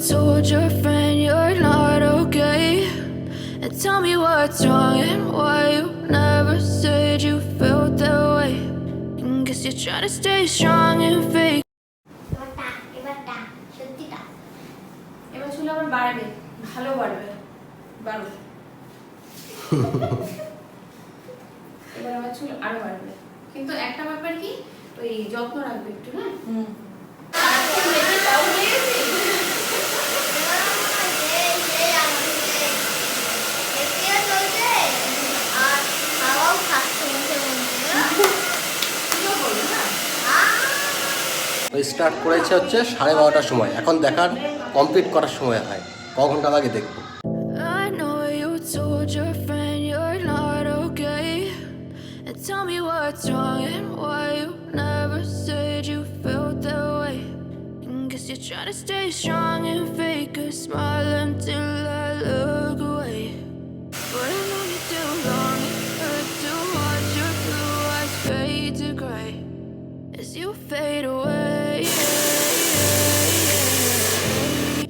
told your friend you're not okay. And tell me what's wrong and why you never said you felt that way. And guess you're trying to stay strong and fake. এবার টান এবার টান সত্যি টান এবার চুল আবার বাড়বে ভালো বাড়বে বাড়ো এবার আমার চুল আরও বাড়বে কিন্তু একটা ব্যাপার কি ওই যত্ন রাখবে একটু না সারাক্ষণ দেখে তাও দিয়েছি এই যে আমাদের এসিও চলছে আর হাওয়াও খাচ্ছে মুখে মুখে তুইও করবে না ওই স্টার্ট করেছে হচ্ছে সাড়ে বারোটার সময় এখন দেখার কমপ্লিট করার সময় হয় ক ঘণ্টা লাগে দেখব tell me what's wrong and why never you you're trying to stay strong and fake a smile until I look away.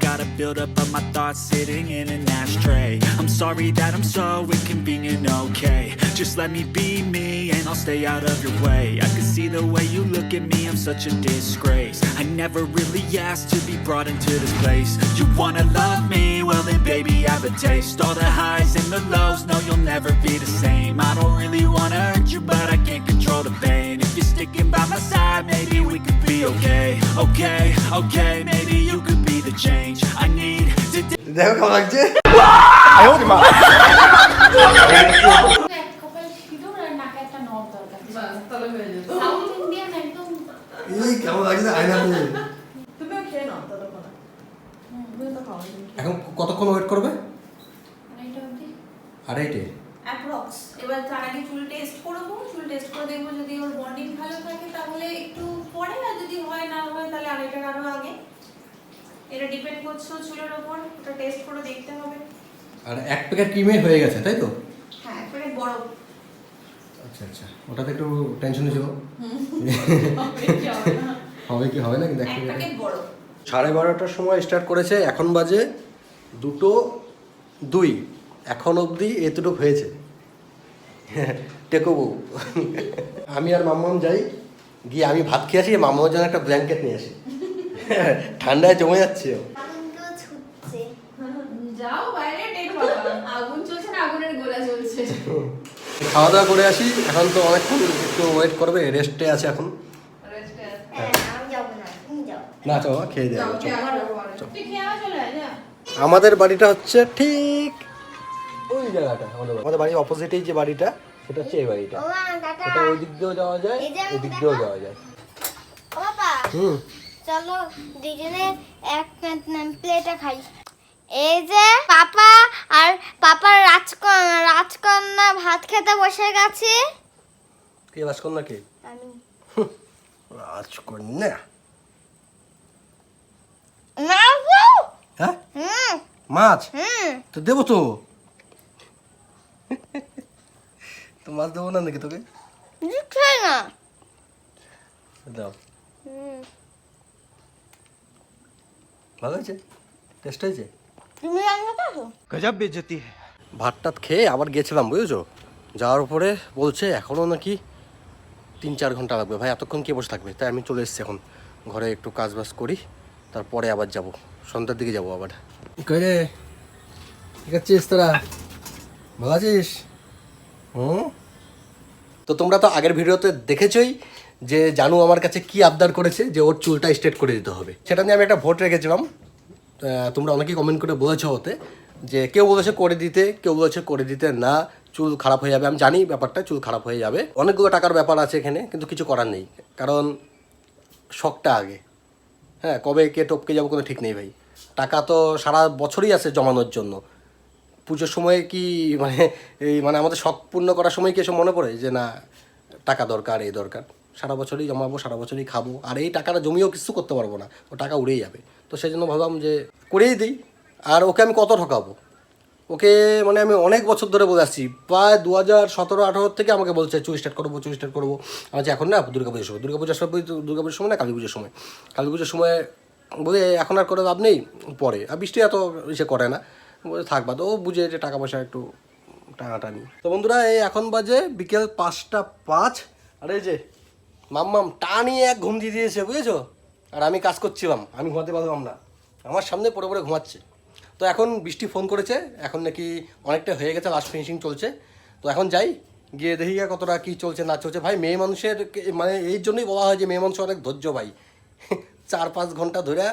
Gotta build up of my thoughts sitting in an ashtray. I'm sorry that I'm so inconvenient, okay. Just let me be me and I'll stay out of your way. I can see the way you look at me, I'm such a disgrace. I never really asked to be brought into this place. You wanna love me? Well then baby have a taste. All the highs and the lows, no you'll never be the same. I don't really wanna hurt you but I can't control the pain. If you're sticking by my side, maybe we could be okay. Okay, okay, maybe you could be the change দেখো কেমন লাগছে হয়ে কেমন লাগছে আয়না এখন কতক্ষণ wait করবে আড়াইটে অ্যাপ্রক্স এবার তার আগে চুল টেস্ট করব চুল টেস্ট করে দেখব যদি ওর বন্ডিং ভালো থাকে তাহলে একটু পরে আর যদি হয় না হয় তাহলে আড়াইটার আরও আগে এটা ডিপেন্ড করছে চুলের ওপর ওটা টেস্ট করে দেখতে হবে। আর এক প্যাকেট ক্রিমে হয়ে গেছে তাই তো? হ্যাঁ একবারে বড়। আচ্ছা আচ্ছা ওটাতে একটু টেনশন ছিল কি হবে কি হবে না কিন্তু এক এক প্যাকেট প্যাকেট বড়। সাড়ে বারোটার সময় স্টার্ট করেছে এখন বাজে দুটো দুই। এখন অবধি এতটুকু হয়েছে। টেকো বউ আমি আর মাম্মাম যাই গিয়ে আমি ভাত খেয়ে আসি মাম্মার জন্য একটা ব্ল্যাঙ্কেট নিয়ে আসি। ঠান্ডায় জমে যাচ্ছে। যাও বাইরে আগুন চলছে না আগুনের গোলা চলছে। খাওয়া দাওয়া করে আসি এখন তো অনেকক্ষণ একটু ওয়েট করবে রেস্টে আছে এখন। হ্যাঁ না চো খেয়ে দেওয়া আমাদের বাড়িটা হচ্ছে ঠিক ওই জায়গাটা আমাদের আমাদের বাড়ির অপোজিটেই যে বাড়িটা সেটা হচ্ছে এই বাড়িটা। মা ওই দিক দিয়েও যাওয়া যায় এই দিক দিয়েও যাওয়া যায়। ও হুম। চলো দুজনে এক প্লেটে খাই। এই যে পাপা আর পাপার রাজকন্যা রাজকন্যা ভাত খেতে বসে গেছে। কে রাজকন্যা কে? আমি। রাজকন্যা। হ্যাঁ? মাছ? হুম। তো দেবো তো। তো মাছ দেবো না নাকি তোকে? দিচ্ছে না। দাও। হুম। ভালো হয়েছে? টেস্ট হয়েছে? তুমি গজব বেজতি ভাত টাত খেয়ে আবার গেছিলাম বুঝেছ? যাওয়ার পরে বলছে এখনও নাকি তিন চার ঘণ্টা লাগবে। ভাই এতক্ষণ কে বসে থাকবে? তাই আমি চলে এসছি এখন। ঘরে একটু কাজ বাজ করি তারপরে আবার যাব। সন্ধ্যার দিকে যাব আবার। কই রে? ঠিক আছিস তোরা? ভালো আছিস? হুম? তো তোমরা তো আগের ভিডিওতে দেখেছই যে জানু আমার কাছে কি আবদার করেছে যে ওর চুলটা স্ট্রেট করে দিতে হবে। সেটা নিয়ে আমি একটা ভোট রেখেছিলাম। তোমরা অনেকেই কমেন্ট করে বলেছ হতে যে কেউ বলেছে করে দিতে, কেউ বলেছে করে দিতে না, চুল খারাপ হয়ে যাবে। আমি জানি ব্যাপারটা, চুল খারাপ হয়ে যাবে। অনেকগুলো টাকার ব্যাপার আছে এখানে, কিন্তু কিছু করার নেই। কারণ শখটা আগে। হ্যাঁ কবে কে টপকে যাব কোনো ঠিক নেই ভাই। টাকা তো সারা বছরই আছে জমানোর জন্য। পুজোর সময় কি মানে এই মানে আমাদের শখ পূর্ণ করার সময় কি এসব মনে পড়ে? যে না, টাকা দরকার, এই দরকার। সারা বছরই জমাবো সারা বছরই খাব। আর এই টাকাটা জমিয়েও কিছু করতে পারব না। ও টাকা উড়েই যাবে। তো সেই জন্য ভাবলাম যে করেই দিই। আর ওকে আমি কত ঠকাবো? ওকে মানে আমি অনেক বছর ধরে বলে আসছি। প্রায় দু হাজার সতেরো আঠারো থেকে আমাকে বলছে চুল স্টার্ট করব চুল স্টার্ট করব। বলছি, এখন না দুর্গা পুজোর সময়। দুর্গা পুজোর সময় দুর্গা পুজোর সময় না কালী পুজোর সময়। কালী পুজোর সময় বলে এখন আর করে লাভ নেই। পরে। আর বৃষ্টি এত ইসে করে না। বলে থাকবা তো ও বুঝে যে টাকা পয়সা একটু টানাটানি। তো বন্ধুরা এই এখন বাজে বিকেল পাঁচটা পাঁচ। আর এই যে মাম্মাম টানিয়ে এক ঘুম দিয়ে দিয়েছে, বুঝেছ? আর আমি কাজ করছিলাম, আমি ঘুমাতে পারলাম না। আমার সামনে পড়ে পড়ে ঘুমাচ্ছে। তো এখন বৃষ্টি ফোন করেছে, এখন নাকি অনেকটা হয়ে গেছে লাস্ট ফিনিশিং চলছে। তো এখন যাই, গিয়ে দেখি কতটা কী চলছে, না চলছে। ভাই, মেয়ে মানুষের মানে এই জন্যই বলা হয় যে মেয়ে মানুষ অনেক ধৈর্য ভাই। চার পাঁচ ঘণ্টা ধরে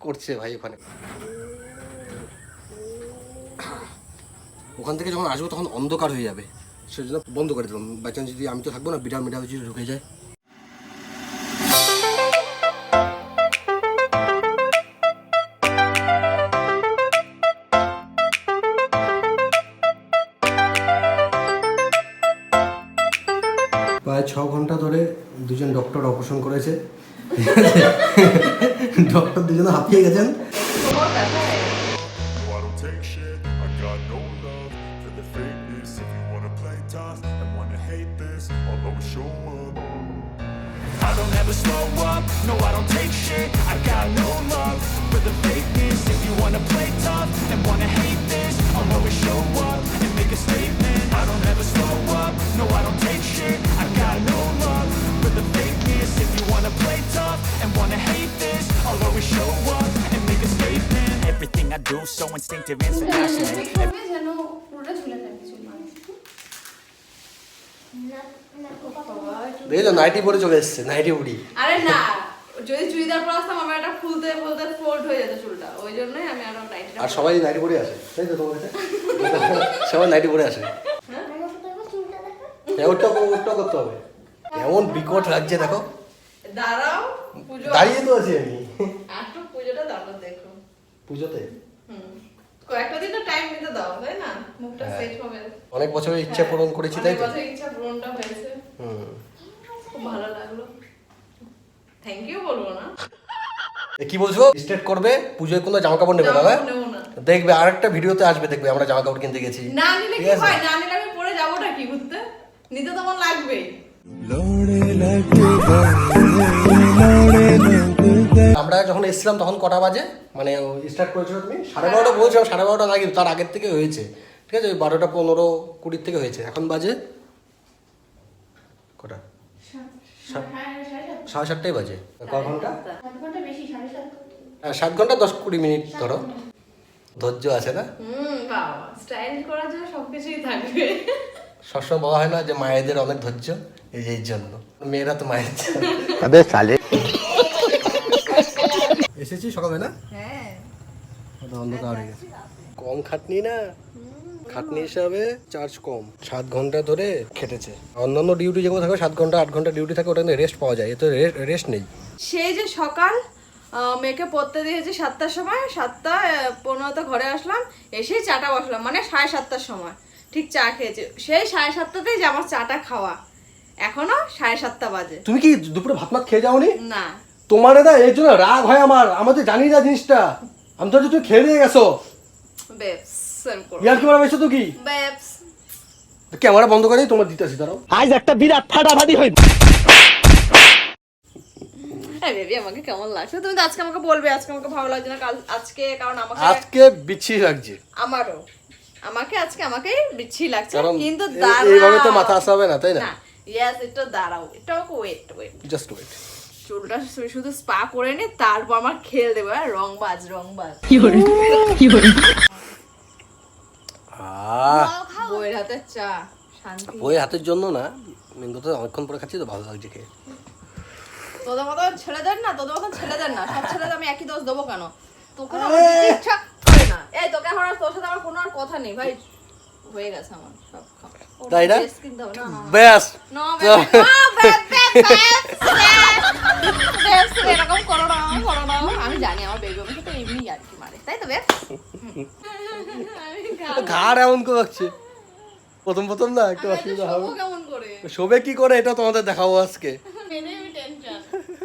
করছে ভাই ওখানে। ওখান থেকে যখন আসব তখন অন্ধকার হয়ে যাবে। সেজন্য বন্ধ করে দিলাম। বাই চান্স যদি আমি তো থাকব না বিড়াল মিডাল যদি ঢুকে যায়। প্রায় ছ ঘণ্টা ধরে দুজন ডক্টর অপারেশন করেছে। ডক্টর দুজন হাঁপিয়ে গেছেন। Do so instinctive and so passionate. দেখেছ নাইটি পরে চলে এসছে নাইটি উড়ি আরে না যদি চুড়িদার পরে আসতাম আমার একটা ফুলতে ফুলতে ফোল্ড হয়ে যেত চুলটা ওই জন্যই আমি আরও নাইটিটা আর সবাই নাইটি পরে আসে তাই তো তোমার সবাই নাইটি পরে আসে হ্যাঁ ওটা ওটা করতে হবে এমন বিকট লাগছে দেখো দাঁড়াও পুজো দাঁড়িয়ে তো আছি আমি একটু পুজোটা দাঁড়াও দেখো পুজোতে কয়েকটা দিন তো টাইম নিতে দাও তাই না? মুখটা হ্যাঁ। সেট হবে। অনেক বছরের ইচ্ছা পূরণ করেছি তাই তো? ইচ্ছা পূরণটা হয়েছে। হুম। খুব ভালো লাগল। থ্যাংক ইউ বলব না। কি বলছো? স্টেট করবে? পুজোয় কোনো জামা কাপড় নেবে না না? না। দেখবে আরেকটা ভিডিওতে আসবে দেখবে আমরা জামা কাপড় কিনতে গেছি। না নিলে কি হয়? না নিলে আমি পরে যাবোটা কি ঘুরতে? নিতে তো আমার লাগবেই। আমরা যখন এসেছিলাম তখন কটা বাজে? মানে স্টার্ট করেছিল তুমি? সাড়ে বারোটা বলছিলাম সাড়ে বারোটা লাগে তার আগের থেকে হয়েছে। ঠিক আছে? ওই বারোটা পনেরো কুড়ির থেকে হয়েছে। এখন বাজে কটা? সাত- সাড়ে সাতটাই বাজে। ক ঘণ্টা? হ্যাঁ সাত ঘণ্টা দশ কুড়ি মিনিট ধরো। ধৈর্য আছে না? স্টাইল করার জন্য সবকিছুই থাকবে। সবসময় বলা হয় না যে মায়েদের অনেক ধৈর্য এই এই জন্য। মেয়েরা তো মায়ের এসেছি সকালে না হ্যাঁ অন্ধকার হয়ে গেছে। কম খাটনি না? খাটনি হিসাবে চার্জ কম। সাত ঘণ্টা ধরে খেটেছে। অন্যান্য ডিউটি যেগুলো থাকে সাত ঘণ্টা আট ঘণ্টা ডিউটি থাকে ওটা রেস্ট পাওয়া যায়। এতে রেস্ট নেই। সেই যে সকাল মেয়েকে পড়তে দিয়েছি সাতটার সময় সাতটা পনেরোতে ঘরে আসলাম এসেই চাটা বসলাম মানে সাড়ে সাতটার সময়। ঠিক চা খেয়েছি। সেই সাড়ে সাতটাতেই যে আমার চাটা খাওয়া। এখনও সাড়ে সাতটা বাজে। তুমি কি দুপুরে ভাত মাত খেয়ে যাওনি? না। তোমার না এর জন্য রাগ হয় আমার। আমাদের জানি না জিনিসটা। আমি তো তুমি খেয়ে দিয়ে গেছো। ইয়ার কি তো ক্যামেরা বন্ধ করে তোমার দিতেছি দাঁড়াও হ্যাঁ বেবি আমাকে কেমন লাগছে? তুমি তো আজকে আমাকে বলবে আজকে আমাকে ভালো লাগছে না কাল আজকে কারণ আমাকে আজকে বিচ্ছি লাগছে। আমারও। আমাকে আজকে আমাকে বিচ্ছি লাগছে কিন্তু দাঁড়াও এইভাবে তো মাথা আসা হবে না তাই না? না ইয়েস একটু দাঁড়াও এটা আমাকে ওয়েট ওয়েট জাস্ট ওয়েট চুলটা শুধু স্পা করে নি তারপর আমার খেল দেবো। হ্যাঁ রংবাজ রংবাজ। আহ। বইয়ের হাতে চা শান্তি। হাতের জন্য না মেন কথা অনেকক্ষণ পরে খাচ্ছি তো ভালো লাগছে খেয়ে। তোদের মতন ছেলেদের না তোদের মতন ছেলেদের না। সব ছেলেদের আমি একই দোষ দেবো কেন? তোকে না ইচ্ছা করে না। এই তোকে এখন আর তোর সাথে আমার কোনো আর কথা নেই ভাই। হয়ে গেছে আমার সব খাওয়া। তাই না? হবে। না না। ব্যাস। এরকম করো না, করো না। আমি জানি আমার আমাকে তো এমনি আর কি মারে তাই তো ঘাড় এমন করে রাখছে প্রথম প্রথম না একটু অসুবিধা হবে। শোবে কি করে এটা তোমাদের দেখাবো আজকে।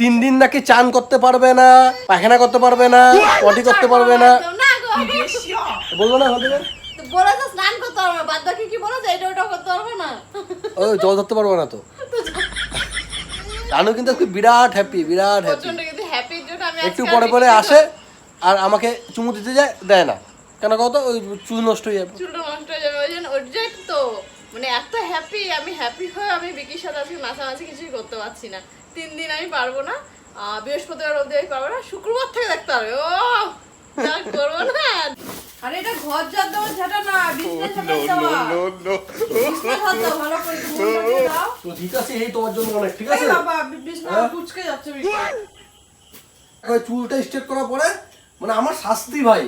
তিন দিন নাকি চান করতে পারবে না পায়খানা করতে পারবে না পটি করতে পারবে না বলল না আমাদের করতে পারব বাদ বাকি কি বলো যে এটা ওটা করতে পারব না। ওই জল ধরতে পারব না তো। রানু কিন্তু আজকে বিরাট হ্যাপি বিরাট হ্যাপি একটু পরে পরে আসে আর আমাকে চুমু দিতে যায় দেয় না। কেন কত ওই চুল নষ্ট হয়ে যাবে। চুলটা নষ্ট হয়ে যাবে। ওই জন্য জন্য তো মানে এত হ্যাপি আমি হ্যাপি হয়ে আমি বিকির সাথে আজকে নাচানাচি কিছুই করতে পারছি না। তিন দিন আমি পারব না। বৃহস্পতিবার অবধি আমি পারব না। শুক্রবার থেকে দেখতে হবে। ও যা করব না। আরে এটা ঘর ঝাঁটা না বিছনা ঝাঁটা দেওয়া বিছনা ঝাঁট ভালো করে একটু দাও তো ঠিক আছে এই তোমার জন্য অনেক ঠিক আছে বাবা বি- বিছনা হ্যাঁ? কুচকে যাচ্ছে বিছনা। চুলটা স্ট্রেট করার পরে মানে আমার শাস্তি ভাই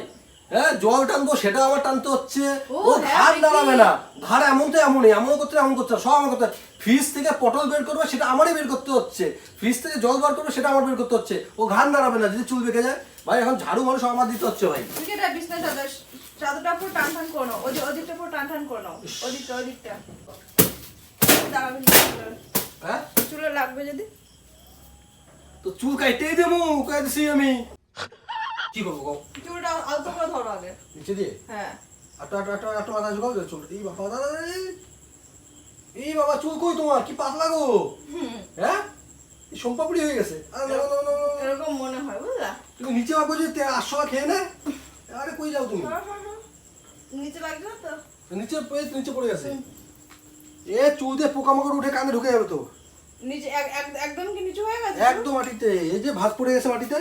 হ্যাঁ জল টানবো সেটা আমার টানতে হচ্ছে। ও, হ্যাঁ, ঘাড় দাঁড়াবে না। ঘাড় এমন তো এমনই এমন করতে এমন করতে সব আমার করতে ফ্রিজ থেকে পটল বের করবে সেটা আমারই বের করতে হচ্ছে। ফ্রিজ থেকে জল বার করবে সেটা আমার বের করতে হচ্ছে। ও ঘাড় দাঁড়াবে না যদি চুল বেঁকে যায়। ভাই এখন ঝাড়ু সব আমার দিতে হচ্ছে ভাই। চাদরটা পুরো টান টান করে। ওদিকটা পুরো টান টান করে। ওদিকটা ওদিকটা দাঁড়াবেন হ্যাঁ? চুলে লাগবে যদি? তো চুল কাইতেই দেবো কাইতেছি আমি। কি করব গো? চুলটা আলতো করে ধরো আগে। নিচে দিয়ে? হ্যাঁ। আটো আটো আটো আটো মাথা ঝুঁকাও চুল? এই বাবা দাদা এই- বাবা চুল কই তোমার? কি পাতলা গো? হ্যাঁ? এই সোমপাপড়ি হয়ে গেছে। এরকম মনে হয় বুঝলা? তুমি নিচে ভাবো যে তে আটশো খেয়ে নে। আরে কই যাও তুমি? সরো, সরো, সরো। নিচে লাগছে না তো? নিচে নিচে পড়ে গেছে। এ চুল দিয়ে পোকামাকড় উঠে কানে ঢুকে যাবে তো। নিচে এক- এক- একদম কি নিচু হয়ে গেছে? একদম মাটিতে। এই যে ভাত পড়ে গেছে মাটিতে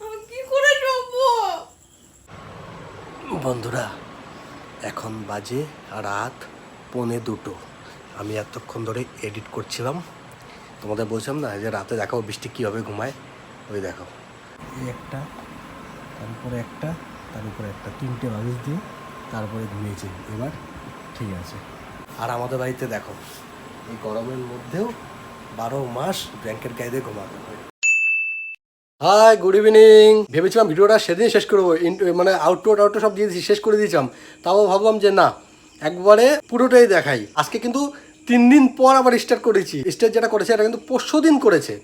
আমি কি করে ডুববো বন্ধুরা, এখন বাজে রাত পৌনে দুটো। আমি এতক্ষণ ধরে এডিট করছিলাম। তোমাদের বলছিলাম না, যে রাতে দেখাও বৃষ্টি কীভাবে ঘুমায়। ওই দেখো। এই একটা তার উপরে একটা তার উপরে একটা, তিনটে বালিশ দিয়ে তারপরে ঘুমিয়েছি। এবার ঠিক আছে। আর আমাদের বাড়িতে দেখো, এই গরমের মধ্যেও বারো মাস ব্ল্যাঙ্কেট গায়ে দিয়ে ঘুমাতে হয়। হাই গুড ইভিনিং ভেবেছিলাম ভিডিওটা সেদিন শেষ করব মানে আউটডোর আউটডোর সব দিয়ে শেষ করে দিয়েছিলাম। তাও ভাবলাম যে না, একবারে পুরোটাই দেখাই। আজকে কিন্তু তিন দিন পর আবার স্টার্ট করেছি। স্টার্ট যেটা করেছে, এটা কিন্তু পরশু দিন করেছে।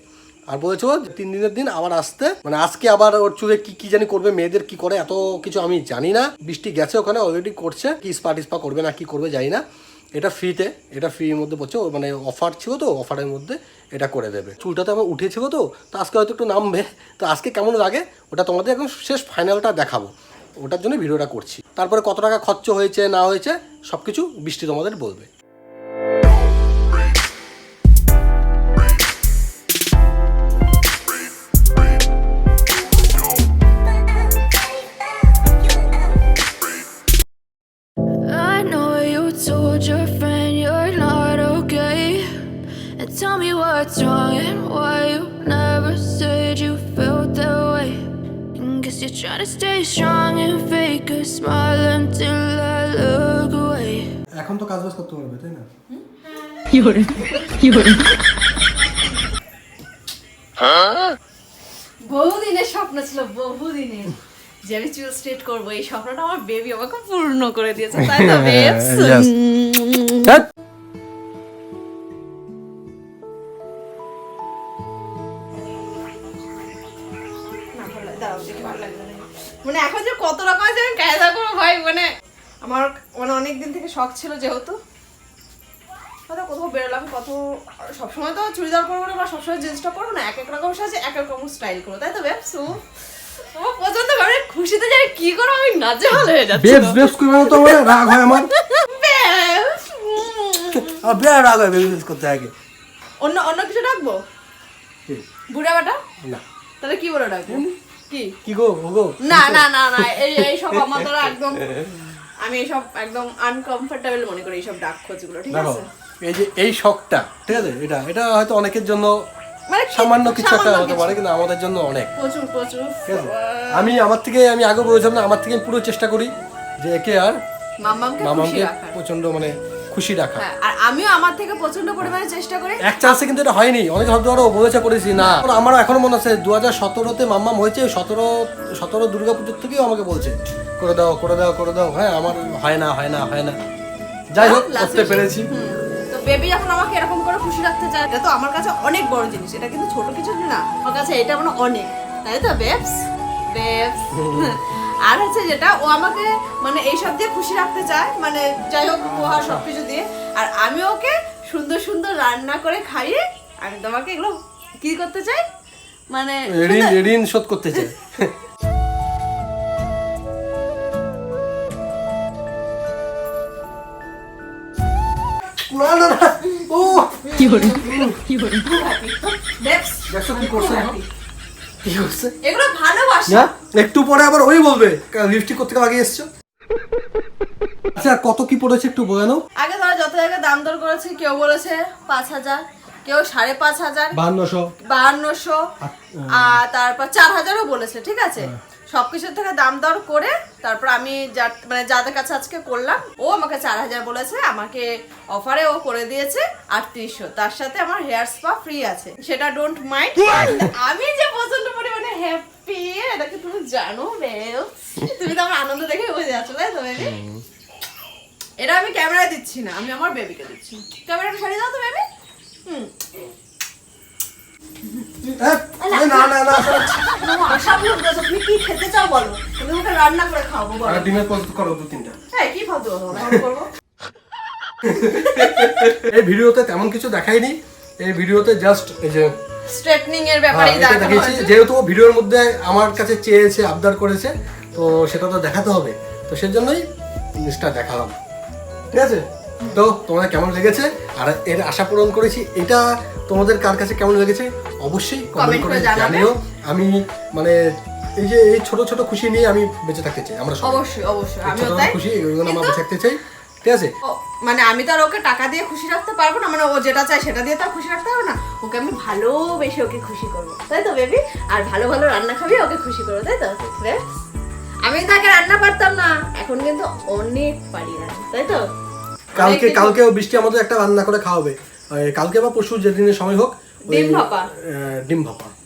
আর বলেছ তিন দিনের দিন আবার আসতে মানে আজকে আবার ওর চুলে কি কি জানি করবে, মেয়েদের কি করে, এত কিছু আমি জানি না। বৃষ্টি গেছে ওখানে অলরেডি করছে, কি স্পা টিস্পা করবে না, কি করবে জানি না। এটা ফ্রিতে এটা ফ্রির মধ্যে পড়ছে মানে অফার ছিল তো অফারের মধ্যে এটা করে দেবে। চুলটা তো আমার উঠেছিল তো তো আজকে হয়তো একটু নামবে, তো আজকে কেমন লাগে ওটা তোমাদের এখন শেষ ফাইনালটা দেখাবো। ওটার জন্য ভিডিওটা করছি। তারপরে কত টাকা খরচ হয়েছে, না হয়েছে সব কিছু বৃষ্টি তোমাদের বলবে। And tell me what's wrong and why you never said you felt that way. And guess you're trying to stay strong and fake a smile until I look away. এখন তো কাজ বাজ করতে পারবে তাই না বহুদিনের স্বপ্ন ছিল বহুদিনের যে আমি চুল স্ট্রেট করব এই স্বপ্নটা আমার বেবি আমাকে পূর্ণ করে দিয়েছে তাই তো? মানে এখন যে কত রকম আছে আমি কায়দা করব ভাই মানে আমার মানে অনেক দিন থেকে শখ ছিল যেহেতু। হয়তো কোথাও বেরোলাম কত সবসময় তো চুড়িদার পরবো না বা সবসময় জিন্স টপ পরবো না এক এক রকম সাজে এক এক রকম স্টাইল করব তাই তো আমার পছন্দ করে খুশিতে যাই কি করব আমি নাচে ভালো হয়ে যাচ্ছি। বেবস বেবস কই মানে তো আমার রাগ হয় আমার। Babes, উম। আমার রাগ হয় বেবস করতে আগে। অন্য অন্য কিছু ডাকবো বুড়া বেটা? না। তাহলে কি বলে ডাকবো কি? গো গো? না না না না এই এইসব আমার দ্বারা একদম আমি একদম আনকমফোর্টেবল মনে করি এইসব ডাক খোঁজগুলো ঠিক আছে? এই যে এই শখটা ঠিক আছে? এটা এটা হয়তো অনেকের জন্য মানে সামান্য কিছু একটা হতে পারে কিন্তু আমাদের জন্য অনেক। প্রচুর প্রচুর আমি আমার থেকে আমি আগে বলেছিলাম না আমার থেকে পুরো চেষ্টা করি যে একে আর মামাকে প্রচণ্ড মানে খুশি রাখা। হ্যাঁ আর আমিও আমার থেকে প্রচণ্ড পরিমাণে চেষ্টা করি। এক চান্সে কিন্তু এটা হয়নি। অনেক ভাবতে পারো বলেছে করেছি না। আমারও এখনও মনে আছে দু হাজার সতেরোতে মাম্মাম হয়েছে সতেরো সতেরো দুর্গা পুজোর থেকেও আমাকে বলছে করে দাও করে দাও করে দাও। হ্যাঁ আমার হয় না হয় না হয় না। যাই হোক করতে পেরেছি। তো বেবি যখন আমাকে এরকম করে খুশি রাখতে চায় এটা তো আমার কাছে অনেক বড় জিনিস। এটা কিন্তু ছোট কিছু না আমার কাছে এটা মানে অনেক। তাই তো বেবস বেবস আর হচ্ছে যেটা ও আমাকে মানে এইসব দিয়ে খুশি রাখতে চায় মানে যাই হোক উপহার সব কিছু দিয়ে। আর আমি ওকে সুন্দর সুন্দর রান্না করে খাইয়ে আমি তোমাকে এগুলো কি করতে চাই? মানে ঋণ শোধ করতে চাই। না না না। ও দেখছ? দেখছ কি করছে কি করছে? এগুলো ভালোবাসা। না? একটু পরে আবার ওই বলবে লিপস্টিক করতে লাগিয়ে এসছো? আচ্ছা কত কি পড়েছে একটু বলে নাও। আগে ধরো যত জায়গায় দাম দর করেছে কেউ বলেছে পাঁচ হাজার কেউ সাড়ে পাঁচ হাজার বাহান্নশো। বাহান্নশো আর তারপর চার হাজারও বলেছে ঠিক আছে? হ্যাঁ। সবকিছুর থেকে দাম দর করে তারপর আমি যা মানে যাদের কাছে আজকে করলাম ও আমাকে চার হাজার বলেছে আমাকে অফারে ও করে দিয়েছে আটত্রিশশো। তার সাথে আমার হেয়ার স্পা ফ্রি আছে। সেটা ডোন্ট মাইন্ড আমি যে প্রচণ্ড হ্যাপি এটাকে তুমি জানো তুমি তো আমার আনন্দ দেখে বুঝে যাচ্ছ তাই তো baby? এটা আমি ক্যামেরায় দিচ্ছি না আমি আমার বেবিকে দিচ্ছি। ক্যামেরাটা সরিয়ে দাও তো বেবি হুম। এ, না না না। তোমার আশা পূরণ করেছ তুমি কি খেতে চাও বলো? তুমি রান্না করে খাওয়াবো বলো। ডিমের পদ করো দু তিনটা। হ্যাঁ কি ফালতু করব? এই ভিডিওতে তেমন কিছু দেখাইনি এই ভিডিওতে জাস্ট এই যে স্ট্রেটনিং এর ব্যাপারে দেখিয়েছি। যেহেতু ভিডিওর মধ্যে আমার কাছে চেয়েছে আবদার করেছে তো সেটা তো দেখাতে হবে। তো সেজন্যই জিনিসটা দেখালাম। ঠিক আছে? তো তোমাদের কেমন লেগেছে? আর এর আশা পূরণ করেছি এটা তোমাদের কার কাছে কেমন লেগেছে? অবশ্যই কমেন্ট করে জানিও। আমি মানে এই যে এই ছোট ছোট খুশি নিয়ে আমি বেঁচে থাকতে চাই। আমরা অবশ্যই অবশ্যই। ছোট খুশি এগুলো আমরা বেঁচে থাকতে চাই। ঠিক আছে? মানে আমি তো আর ওকে টাকা দিয়ে খুশি রাখতে পারব না মানে ও যেটা চায় সেটা দিয়ে তো খুশি রাখতে পারব না। ওকে আমি ভালোবেসে ওকে খুশি করব তাই তো বেবি আর ভালো ভালো রান্না খাবি ওকে খুশি করব তাই তো? আমি তাকে রান্না পারতাম না এখন কিন্তু অনেক পারি রান্না তাই তো? কালকে কিছু- কালকেও বৃষ্টি আমাদের একটা রান্না করে খাওয়াবে। কালকে বা পরশু যেদিনের সময় হোক ডিম ভাপা। ডিম ভাপা।